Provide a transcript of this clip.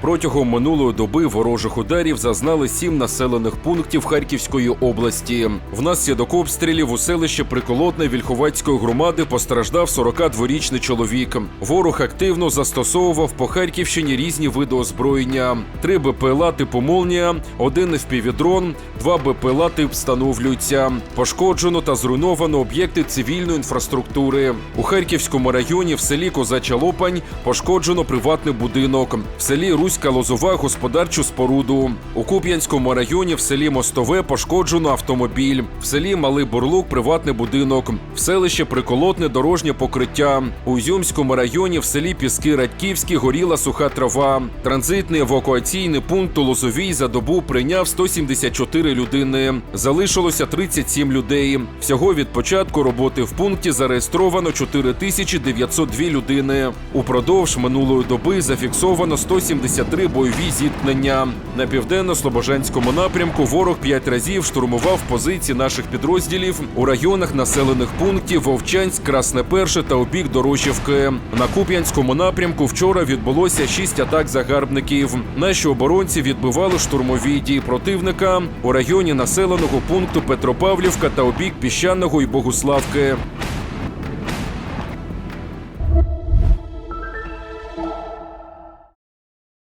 Протягом минулої доби ворожих ударів зазнали сім населених пунктів Харківської області. Внаслідок обстрілів у селищі Приколотне Вільховацької громади постраждав 42-річний чоловік. Ворог активно застосовував по Харківщині різні види озброєння: три БПЛА типу Молнія, один FPV-дрон, два БПЛА тип встановлюються. Пошкоджено та зруйновано об'єкти цивільної інфраструктури. У Харківському районі в селі Козача Лопань пошкоджено приватний будинок. В селі Руська Лозова господарчу споруду. У Куп'янському районі в селі Мостове пошкоджено автомобіль. В селі Малий Бурлук приватний будинок. В селищі Приколотне дорожнє покриття. У Ізюмському районі в селі Піски Радьківські горіла суха трава. Транзитний евакуаційний пункт у Лозовій за добу прийняв 174 людини. Залишилося 37 людей. Всього від початку роботи в пункті зареєстровано 4902 людини. Упродовж минулої доби зафіксовано 173 бойові зіткнення. На південно-слобожанському напрямку ворог п'ять разів штурмував позиції наших підрозділів у районах населених пунктів Вовчанськ, Красне Перше та обік Дорожівки. На Куп'янському напрямку вчора відбулося шість атак загарбників. Наші оборонці відбивали штурмові дії противника у районі населеного пункту Петропавлівка та обік Піщаного і Богуславки.